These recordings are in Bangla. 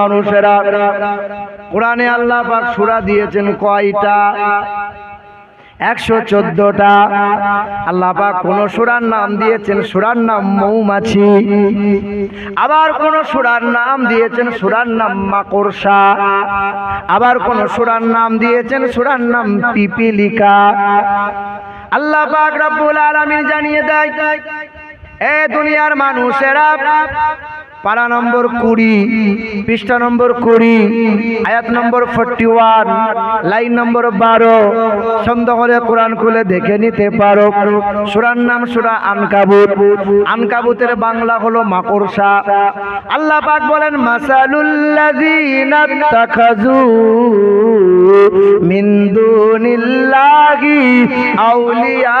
মানুষেরা কোরআনে আল্লাহ পাক সূরা দিয়েছেন কয়টা? একশো চোদ্দটা। আল্লাহ পাক কোন সুরার নাম দিয়েছেন, সুরার নাম মৌমাছি। আবার কোন সুরার নাম দিয়েছেন, সুরার নাম মাকড়সা। আবার কোন সুরার নাম দিয়েছেন, সুরার নাম পিপিলিকা। আল্লাহ পাক রব্বুল আলামিন জানিয়ে দেয়, এ দুনিয়ার মানুষেরা পারা নম্বর কুড়ি, পৃষ্ঠা নম্বর কুড়ি, আয়াত নম্বর ফোরটি ওয়ান লাইন নম্বর বারো সন্দেহ হলে কোরআন খুলে দেখে নিতে পারো। সুরার নাম সুরা আনকাবুত। আনকাবুতের বাংলা হলো মাকড়সা। আল্লাহ পাক বলেন, মাসালুল্লাযীনা তাখাযু আউলিয়া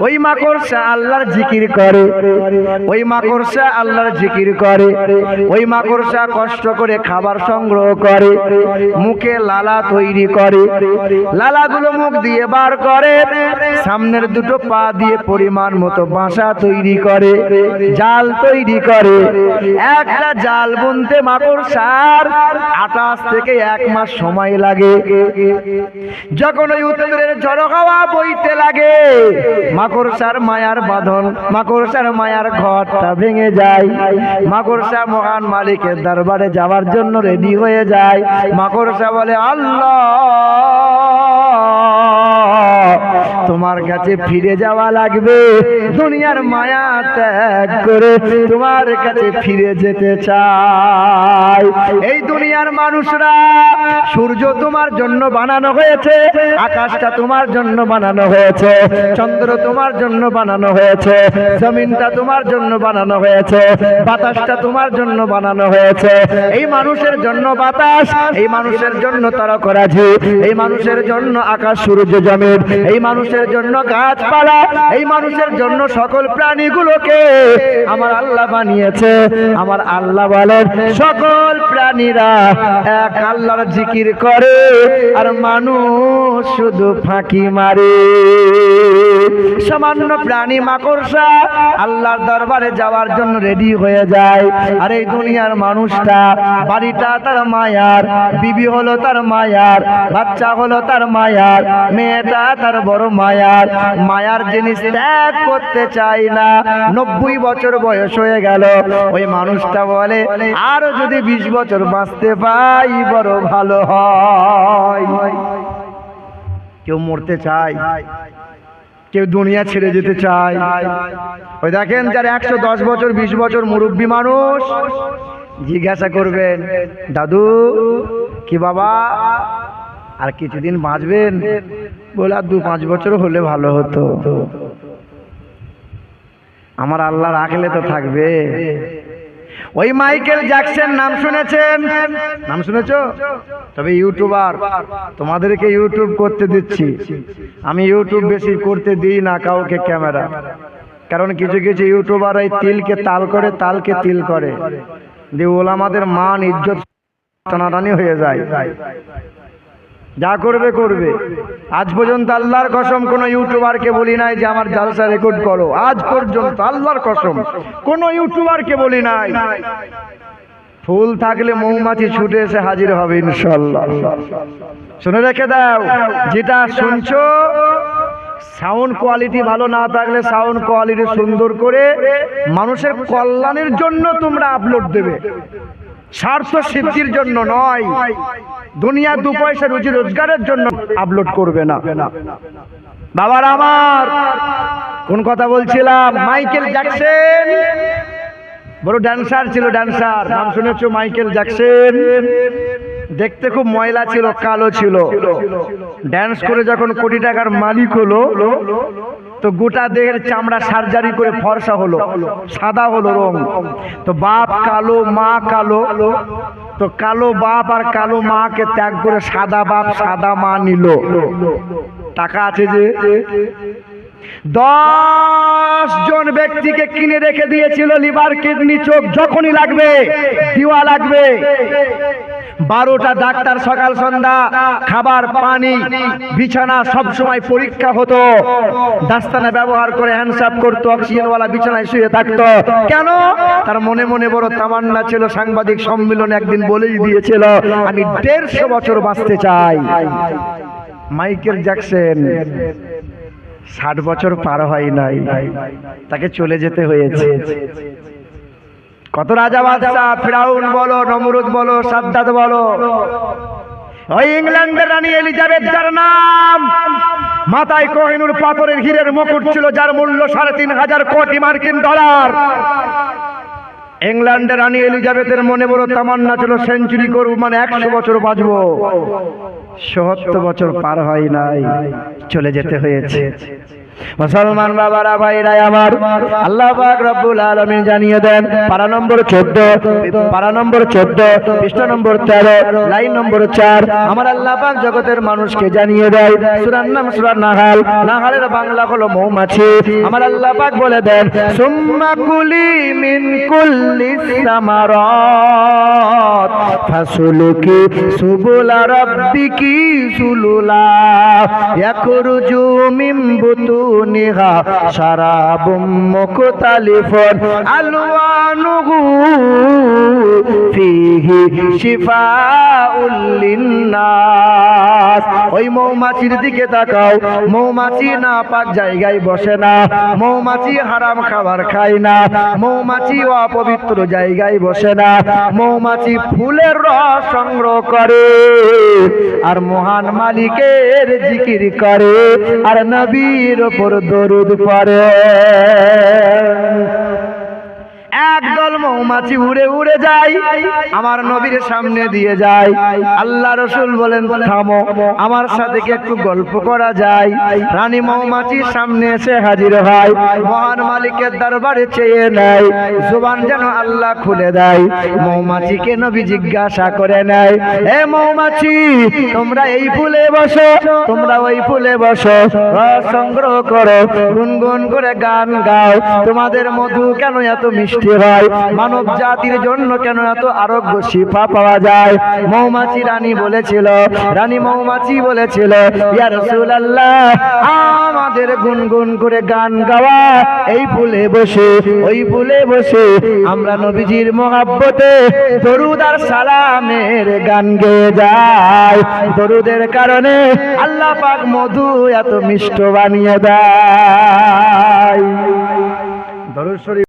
ওই মাকড়সা আল্লাহর জিকির করে। ওই মাকড়সা আল্লাহর জিকির করে। ওই মাকড়সা কষ্ট করে খাবার সংগ্রহ করে। মুখে লালা তৈরি করে। লালাগুলো মুখ দিয়ে বার করে। সামনের দুটো পা দিয়ে পরিমাণ মতো বাসা তৈরি করে। জাল তৈরি করে। একটা জাল বুনতে মাকড়সার আটাশ থেকে এক মাস সময় লাগে। যখন ওই উত্তরের ঝড় হাওয়া বইতে লাগে মাকড়সার মায়ার বাঁধন মাকড়সার মায়ার ঘরটা ভেঙে যায়। মাকড়সা মহান মালিকের দরবারে যাওয়ার জন্য রেডি হয়ে যায়। মাকড়সা বলে, আল্লাহ! তোমার কাছে ফিরে যাওয়া লাগবে। দুনিয়ার মায়া ত্যাগ করে তোমার কাছে ফিরে যেতে চাই। এই দুনিয়ার মানুষরা সূর্য তোমার জন্য বানানো হয়েছে আকাশটা তোমার জন্য বানানো হয়েছে চন্দ্র তোমার জন্য বানানো হয়েছে জমিনটা তোমার জন্য বানানো হয়েছে বাতাসটা তোমার জন্য বানানো হয়েছে এই মানুষের জন্য বাতাস এই মানুষের জন্য তারকরাজি এই মানুষের জন্য আকাশ সূর্য জমিন এই মানুষের জন্য গাছপালা এই মানুষের জন্য সকল প্রাণীগুলোকে আমার আল্লাহ বানিয়েছে। আমার আল্লাহ বলেন সকল প্রাণীরা এক আল্লাহর জিকির করে, আর মানুষ শুধু ফাঁকি মারে। সামান্য প্রাণী মাকড়সা আল্লাহর দরবারে যাওয়ার জন্য রেডি হয়ে যায়। আর এই দুনিয়ার মানুষটা, বাড়িটা তার মায়ার, বিবি হলো তার মায়ার, বাচ্চা হলো তার মায়ার, মেয়েটা তার বড় মায়ার। মায়ার জিনিস ত্যাগ করতে চাই না। নব্বই বছর বয়স হয়ে গেল। ওই মানুষটা বলে, আরও যদি বিশ বছর বাঁচতে পাই, বড় ভালো হয়। কেউ মরতে চায়, কেউ দুনিয়া ছেড়ে যেতে চায়। ওই দেখেন যার একশো দশ বছর, বিশ বছর মুরব্বী মানুষ, জিজ্ঞাসা করবেন, দাদু, কি বাবা, আর কিছুদিন বাঁচবেন? বলে, আর দু পাঁচ বছর হলে ভালো হতো। আমার আল্লাহ রাখলে তো থাকবে। ওই মাইকেল জ্যাকসন, নাম শুনেছেন? নাম শুনেছ? তবে ইউটিউবার, তোমাদেরকে ইউটিউব করতে দিচ্ছি। আমি ইউটিউব বেশি করতে দিই না কাউকে ক্যামেরা। কারণ কিছু কিছু ইউটিউবার এই তিলকে তাল করে, তালকে তিল করে। দিয়ে ওলামাদের মান ইজ্জত টানাটানি হয়ে যায়। যা করবে করবে। আজ পর্যন্ত আল্লাহর কসম, কোন ইউটিউবারকে বলি নাই যে আমার জালসা রেকর্ড করো। আজ পর্যন্ত আল্লাহর কসম, কোন ইউটিউবারকে বলি নাই। ফুল থাকলে মৌমাছি ছুটে এসে হাজির হবে ইনশাল্লাহ শুনে রেখে দাও, যেটা শুনছো সাউন্ড কোয়ালিটি ভালো না থাকলে সাউন্ড কোয়ালিটি সুন্দর করে মানুষের কল্যাণের জন্য তোমরা আপলোড দেবে। স্বার্থ সিদ্ধির জন্য নয়। দুনিয়া দু পয়সা রুজি রোজগারের জন্য আপলোড করবে না। বাবার আমার, কোন কথা বলছিলাম? মাইকেল জ্যাকসন বড় ড্যান্সার ছিল ড্যান্সার নাম শুনেছো? মাইকেল জ্যাকসন দেখতে খুব ময়লা ছিল, কালো ছিল। ড্যান্স করে যখন কোটি টাকার মালিক হলো তো গোটা দেহের চামড়া সার্জারি করে ফর্সা হলো, সাদা হলো রং। তো বাপ কালো, মা কালো, তো কালো বাপ আর কালো মাকে ত্যাগ করে সাদা বাপ, সাদা মা নিল। টাকা আছে যে? দশ জন ব্যক্তিকে কিনে রেখে দিয়েছিল লিভার কিডনি, চোখ যখনই লাগবে, দিওয়া লাগবে। বারোটা ডাক্তার সকাল, সন্ধ্যা, খাবার, পানি, বিছানা সব সময় পরীক্ষা হতো। দাস্তানা ব্যবহার করে হ্যান্ডসাপ করতো, অক্সিজেনওয়ালা বিছানায় শুয়ে থাকতো। কেন? তার মনে মনে বড় তামান্না ছিল, সাংবাদিক সম্মেলনে একদিন বলেই দিয়েছিল, আমি দেড়শো বছর বাঁচতে চাই। Michael Jackson. ষাট বছর পার হয় নাই। তাকে চলে যেতে হয়েছে। কত রাজা বাদশাহ, ফিরাউন বলো, নমরুদ বলো, সাদ্দাত বলো, ওই ইংল্যান্ডের রানী এলিজাবেথ যার নাম, মাথায় কোহিনুর পাথরের হীরের মুকুট ছিল, যার মূল্য সাড়ে তিন হাজার কোটি মার্কিন ডলার। ইংল্যান্ডের রানী এলিজাবেথের মনে বড় তামান্না ছিল, সেঞ্চুরি করব মানে একশো বছর বাঁচবো। সত্তর বছর পার হয় নাই চলে যেতে হয়েছে। মুসলমান বাবারা ভাইরা আমার। আল্লাহ পাক রব্বুল আলামিন জানিয়ে দেন, পারা নম্বর 14 পারা নম্বর 14 পৃষ্ঠ নম্বর 13 লাইন নম্বর 4 আমার আল্লাহ পাক জগতের মানুষকে জানিয়ে দেয়, সূরার নাম সূরা নাহাল। নাহালের বাংলা হলো মৌমাছি। আমার আল্লাহ পাক বলে দেন, সুম্মা কুলি মিন কুল্লি সামারাত, ফাসুলুকি সুবুলা রাব্বিকি সুলুলা, ইয়াখরুজু মিন মুখতালিফুন আলওয়ানুহু ফিহি ওই মৌমাছির দিকে তাকাও, মৌমাছি না পাক জায়গায় বসে না, মৌমাছি হারাম খাবার খায় না, মৌমাছি অপবিত্র জায়গায় বসে না, মৌমাছি ফুলের রস সংগ্রহ করে আর মহান মালিকের জিকির করে, আর নবীর ওপর দরুদ পড়ে। মৌমাছি উড়ে উড়ে যায় আমার নবীর সামনে দিয়ে যায় আল্লাহ রসুল বলেন, থামো। আমার সাথে একটু গল্প করা যায়? রানী মৌমাছির সামনে এসে হাজির হয়। মহান মালিকের দরবারে চেয়ে নেয়। জোবান যেন আল্লাহ খুলে দেয়। মৌমাছিকে নবী জিজ্ঞাসা করে নেয়, এ মৌমাছি, তোমরা এই ফুলে বসো, তোমরা ওই ফুলে বসো। সংগ্রহ করো, গুনগুন করে গান গাও। তোমাদের মধু কেন এত মিষ্টি হয়? মানব জাতির জন্য কেন এত আরোগ্য শিফা পাওয়া যায়? মৌমাছি রানী বলেছিল, রানী মৌমাছি বলেছিল আমাদের গুনগুন করে গান গাওয়া, এই ফুলে বসে, ওই ফুলে বসে, আমরা নবীজির মহাব্বতে দরুদ আর সালামের গান গেয়ে যাই দরুদের কারণে আল্লাহ পাক মধু এত মিষ্ট বানিয়ে দেয়। দরুদ শরীফ